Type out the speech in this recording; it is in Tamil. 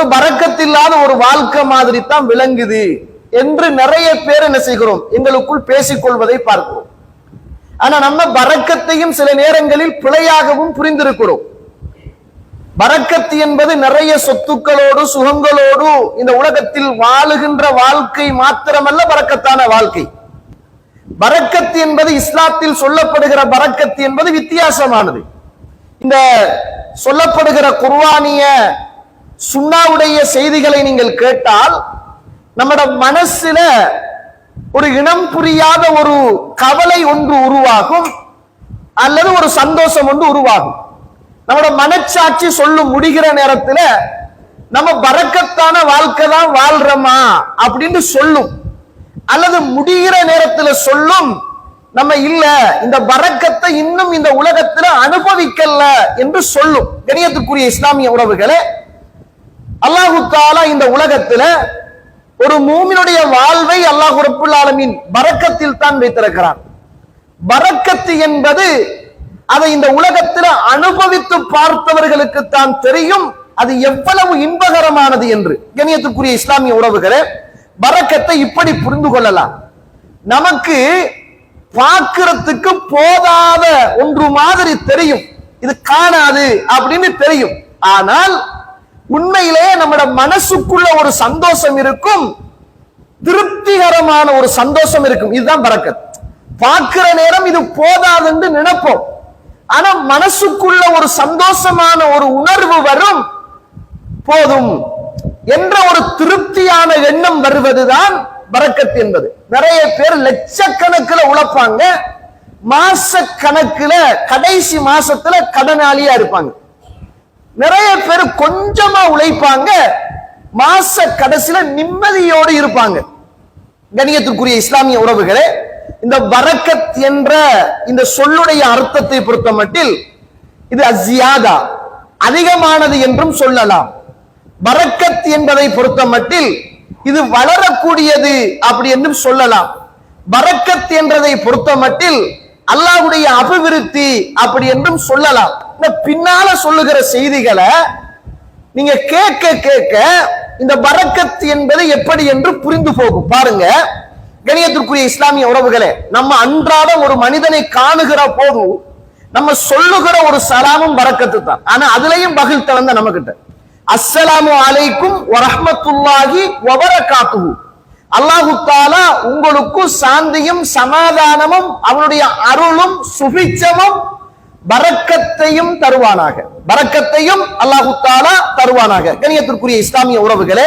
ஒரு பறக்கத்தில்லாத ஒரு வாழ்க்கை மாதிரி தான் விளங்குது என்று நிறைய பேர் என்ன செய்கிறோம்? எங்களுக்குள் பேசிக்கொள்வதை பார்க்கிறோம். ஆனா நம்ம பறக்கத்தையும் சில நேரங்களில் பிழையாகவும் புரிந்திருக்கிறோம். பறக்கத்து என்பது நிறைய சொத்துக்களோடு சுகங்களோடு இந்த உலகத்தில் வாழுகின்ற வாழ்க்கை மாத்திரமல்ல பறக்கத்தான வாழ்க்கை. பறக்கத்து என்பது இஸ்லாத்தில் சொல்லப்படுகிற பறக்கத்து என்பது வித்தியாசமானது. இந்த சொல்லப்படுகிற குர்வானிய சுண்ணாவுடைய செய்திகளை நீங்கள் கேட்டால் நம்மட மனசுல ஒரு இனம் புரியாத ஒரு கவலை ஒன்று உருவாகும் அல்லது ஒரு சந்தோஷம் ஒன்று உருவாகும். நம்மட மனச்சாட்சி சொல்லும் முடிகிற நேரத்துல நம்ம பறக்கத்தான வாழ்க்கை தான் வாழ்றோமா அப்படின்னு சொல்லும். அல்லது முடிகிற நேரத்துல சொல்லும் நம்ம இல்ல இந்த பறக்கத்தை இன்னும் இந்த உலகத்துல அனுபவிக்கல என்று சொல்லும். கணியத்துக்குரிய இஸ்லாமிய உறவுகளை அல்லாஹு தாலா இந்த உலகத்துல ஒரு மூமினுடைய வாழ்வை அல்லாஹ் ரப்புல் ஆலமின் பறக்கத்தில் தான் வைத்திருக்கிறான். பறக்கத்து என்பது அதை இந்த உலகத்தில் அனுபவித்து பார்த்தவர்களுக்கு தான் தெரியும். அது எவ்வளவு இன்பகரமானது என்று. கணியத்துக்குரிய இஸ்லாமிய உறவுகளே பறக்கத்தை இப்படி புரிந்து கொள்ளலாம். நமக்கு பார்க்கிறதுக்கு போதாத ஒன்று மாதிரி தெரியும். இது காணாது அப்படின்னு தெரியும். ஆனால் உண்மையிலேயே நம்மட மனசுக்குள்ள ஒரு சந்தோஷம் இருக்கும். திருப்திகரமான ஒரு சந்தோஷம் இருக்கும். இதுதான் பறக்கத். பார்க்கிற நேரம் இது போதாதுன்னு நினைப்போம். ஆனா மனசுக்குள்ள ஒரு சந்தோஷமான ஒரு உணர்வு வரும். போதும் என்ற ஒரு திருப்தியான எண்ணம் வருவதுதான் பறக்கத் என்பது. நிறைய பேர் லட்சக்கணக்கில் உழைப்பாங்க. மாச கணக்குல கடைசி மாசத்துல கடனாளியா இருப்பாங்க. நிறைய பேர் கொஞ்சமா உழைப்பாங்க. மாச கடைசியில நிம்மதியோடு இருப்பாங்க. கணியத்திற்குரிய இஸ்லாமிய உறவுகளே இந்த வரக்கத் என்ற இந்த சொல்லுடைய அர்த்தத்தை பொறுத்த மட்டில் இது அசியாதா அதிகமானது என்றும் சொல்லலாம். வரக்கத் என்பதை பொறுத்த மட்டில் இது வளரக்கூடியது அப்படி என்றும் சொல்லலாம். வரக்கத் என்றதை பொறுத்த மட்டில் அல்லாஹுடைய அபிவிருத்தி அப்படி என்றும் சொல்லலாம். இந்த பின்னால சொல்லுகிற செய்திகளை நீங்க கேட்க கேட்க இந்த பரக்கத் என்பது எப்படி என்று புரிந்து போகும். பாருங்க கணியத்திற்குரிய இஸ்லாமிய உறவுகளே நம்ம அன்றாட ஒரு மனிதனை காணுகிற போது நம்ம சொல்லுகிற ஒரு சலாமும் வரக்கத்து தான். ஆனா அதுலயும் பகில் தளர்ந்த நம்ம கிட்ட அஸ்ஸலாமு அலைக்கும் வரஹ்மத்துல்லாஹி வபரகாத்துஹு. அல்லாஹு தாலா உங்களுக்கு சாந்தியும் சமாதானமும் அவனுடைய அருளும் சுபிச்சமும் பரக்கத்தையும் தருவானாக. பரக்கத்தையும் அல்லாஹு தாலா தருவானாக. கணியத்திற்குரிய இஸ்லாமிய உறவுகளே